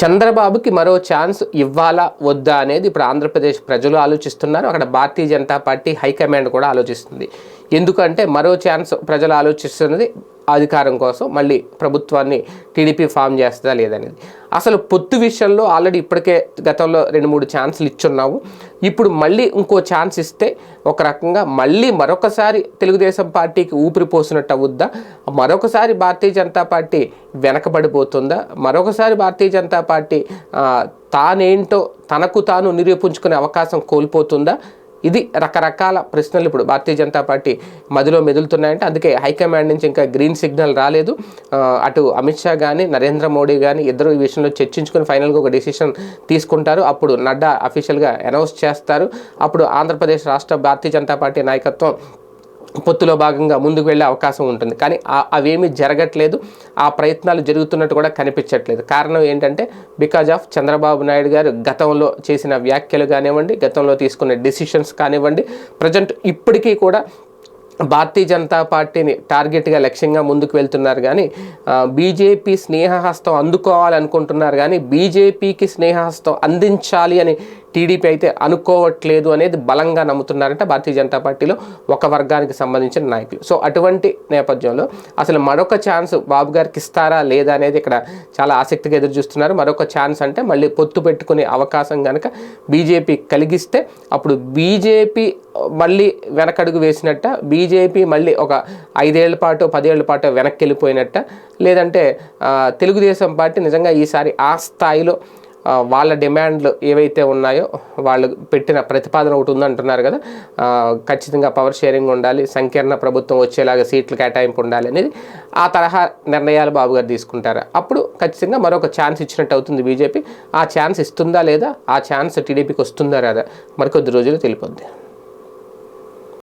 చంద్రబాబుకి మరో ఛాన్స్ ఇవ్వాలా వద్దా అనేది ఇప్పుడు ఆంధ్రప్రదేశ్ ప్రజలు ఆలోచిస్తున్నారు. అక్కడ భారతీయ జనతా పార్టీ హైకమాండ్ కూడా ఆలోచిస్తుంది. ఎందుకంటే మరో ఛాన్స్ ప్రజలు ఆలోచిస్తున్నది అధికారం కోసం మళ్ళీ ప్రభుత్వాన్ని టీడీపీ ఫామ్ చేస్తుందా లేదనేది. అసలు పొత్తు విషయంలో ఆల్రెడీ ఇప్పటికే గతంలో రెండు మూడు ఛాన్సులు ఇచ్చున్నావు. ఇప్పుడు మళ్ళీ ఇంకో ఛాన్స్ ఇస్తే ఒక రకంగా మళ్ళీ మరొకసారి తెలుగుదేశం పార్టీకి ఊపిరి పోసినట్టు అవుద్దా? మరొకసారి భారతీయ జనతా పార్టీ వెనకబడిపోతుందా? మరొకసారి భారతీయ జనతా పార్టీ తానేంటో తనకు తాను నిరూపించుకునే అవకాశం కోల్పోతుందా? ఇది రకరకాల ప్రశ్నలు ఇప్పుడు భారతీయ జనతా పార్టీ మదిలో మెదులుతున్నాయంటే అందుకే హైకమాండ్ నుంచి ఇంకా గ్రీన్ సిగ్నల్ రాలేదు. అటు అమిత్ షా కానీ నరేంద్ర మోడీ కానీ ఇద్దరు ఈ విషయంలో చర్చించుకుని ఫైనల్గా ఒక డెసిషన్ తీసుకుంటారు. అప్పుడు నడ్డా అఫీషియల్గా అనౌన్స్ చేస్తారు. అప్పుడు ఆంధ్రప్రదేశ్ రాష్ట్ర భారతీయ జనతా పార్టీ నాయకత్వం పొత్తులో భాగంగా ముందుకు వెళ్ళే అవకాశం ఉంటుంది. కానీ అవేమి అవేమీ జరగట్లేదు. ఆ ప్రయత్నాలు జరుగుతున్నట్టు కూడా కనిపించట్లేదు. కారణం ఏంటంటే బికాజ్ ఆఫ్ చంద్రబాబు నాయుడు గారు గతంలో చేసిన వ్యాఖ్యలు కానివ్వండి గతంలో తీసుకున్న డిసిషన్స్ కానివ్వండి ప్రజెంట్ ఇప్పటికీ కూడా భారతీయ జనతా పార్టీని టార్గెట్గా లక్ష్యంగా ముందుకు వెళ్తున్నారు. కానీ బీజేపీ స్నేహహస్తం అందుకోవాలనుకుంటున్నారు. కానీ బీజేపీకి స్నేహహస్తం అందించాలి అని టీడీపీ అయితే అనుకోవట్లేదు అనేది బలంగా నమ్ముతున్నారంట భారతీయ జనతా పార్టీలో ఒక వర్గానికి సంబంధించిన నాయకులు. సో అటువంటి నేపథ్యంలో అసలు మరొక ఛాన్స్ బాబు గారికి ఇస్తారా లేదా అనేది ఇక్కడ చాలా ఆసక్తిగా ఎదురు చూస్తున్నారు మరొక ఛాన్స్ అంటే మళ్ళీ పొత్తు పెట్టుకునే అవకాశం కనుక బీజేపీ కలిగిస్తే అప్పుడు బీజేపీ మళ్ళీ వెనకడుగు వేసినట్ట బీజేపీ మళ్ళీ ఒక ఐదేళ్ళ పాటు పదేళ్ళ పాటు వెనక్కి వెళ్ళిపోయినట్ట. లేదంటే తెలుగుదేశం పార్టీ నిజంగా ఈసారి ఆ స్థాయిలో వాళ్ళ డిమాండ్లు ఏవైతే ఉన్నాయో వాళ్ళు పెట్టిన ప్రతిపాదన ఒకటి ఉందంటున్నారు కదా. ఖచ్చితంగా పవర్ షేరింగ్ ఉండాలి సంకీర్ణ ప్రభుత్వం వచ్చేలాగా సీట్లు కేటాయింపు ఉండాలి అనేది ఆ తరహా నిర్ణయాలు బాబు గారు తీసుకుంటారు. అప్పుడు ఖచ్చితంగా మరొక ఛాన్స్ ఇచ్చినట్టు అవుతుంది బీజేపీ. ఆ ఛాన్స్ ఇస్తుందా లేదా? ఆ ఛాన్స్ టీడీపీకి వస్తుందా లేదా మరికొద్ది రోజులు తెలిపొద్ది.